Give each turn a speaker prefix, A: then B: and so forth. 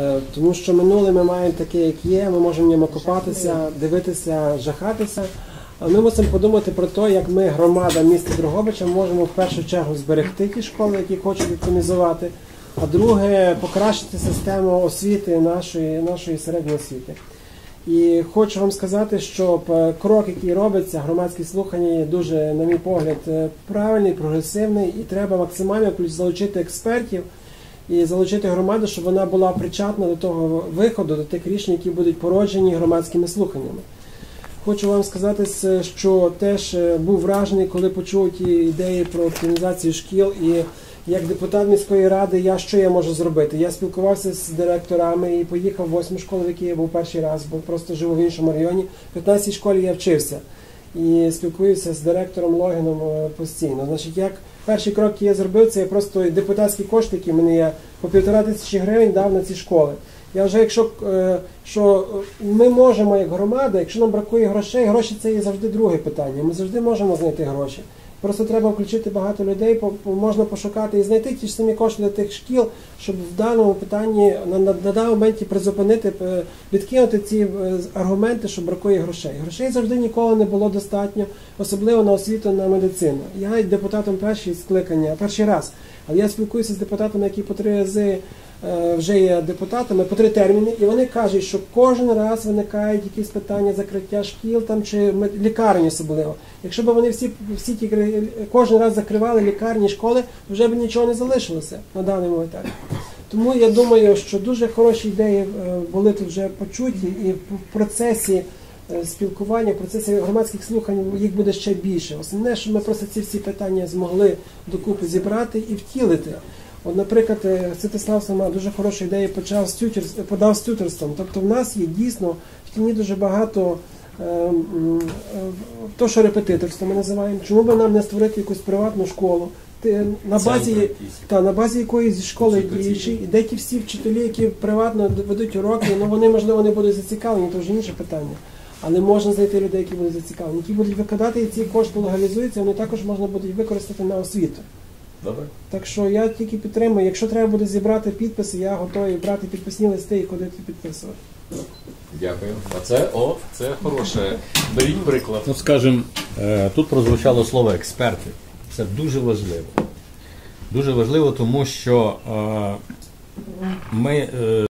A: Е, Тому що минуле ми маємо таке, як є, ми можемо в ньому копатися, дивитися, жахатися. Ми мусимо подумати про те, як ми, громада міста Дрогобича, можемо в першу чергу зберегти ті школи, які хочуть оптимізувати, а друге покращити систему освіти нашої, нашої середньої освіти. І хочу вам сказати, що е, крок, який робиться, громадські слухання є дуже, на мій погляд, е, правильний, прогресивний, і треба максимально залучити експертів і залучити громаду, щоб вона була причетна до того виходу, до тих рішень, які будуть породжені громадськими слуханнями. Хочу вам сказати, що теж е, був вражений, коли почув ті ідеї про оптимізацію шкіл. І як депутат міської ради, я що я можу зробити? Я спілкувався з директорами і поїхав в восьму школу, в якій я був перший раз, бо просто живу в іншому районі. В 15 школі я вчився і спілкуюся з директором Логіном е, постійно. Значить, як перший крок, який я зробив, це я просто депутатські кошти, які в мене є, по півтора тисячі гривень дав на ці школи. Я вже, якщо е, що е, ми можемо як громада, якщо нам бракує грошей, гроші це є завжди друге питання. Ми завжди можемо знайти гроші. Просто треба включити багато людей, можна пошукати і знайти ті ж самі кошти для тих шкіл, щоб в даному питанні на, на, на даному моменті призупинити, е, відкинути ці аргументи, що бракує грошей. Грошей завжди ніколи не було достатньо, особливо на освіту, на медицину. Я депутатом першої скликання, перший раз, але я спілкуюся з депутатами, які по три рази вже є депутатами по три терміни, і вони кажуть, що кожен раз виникають якісь питання закриття шкіл там чи лікарні особливо. Якщо б вони всі всі ті кожен раз закривали лікарні, школи, вже б нічого не залишилося на даному етапі. Тому я думаю, що дуже хороші ідеї е, були тут вже почуті, і в процесі е, спілкування, в процесі громадських слухань їх буде ще більше. Основне, що ми просто ці всі питання змогли докупи зібрати і втілити. От, наприклад, е, Святослав сама дуже хорошу ідею почав з тютер, подав з тютерством. Тобто в нас є дійсно в тіні дуже багато е, е, то, що репетиторство ми називаємо. Чому би нам не створити якусь приватну школу? Ти- На базі, та, на базі якоїсь школи діючі, і де ті всі вчителі, які приватно ведуть уроки, ну вони можливо не будуть зацікавлені, то вже інше питання. Але можна знайти людей, які будуть зацікавлені, які будуть викладати, і ці кошти легалізуються, вони також можна будуть використати на освіту.
B: Добре?
A: Так що я тільки підтримую. Якщо треба буде зібрати підписи, я готовий брати підписні листи і ходити підписувати.
B: Дякую. А це, о, це хороше. Беріть приклад.
C: Ну, скажімо, е, тут прозвучало слово експерти. Це дуже важливо. Дуже важливо, тому що е, ми. е,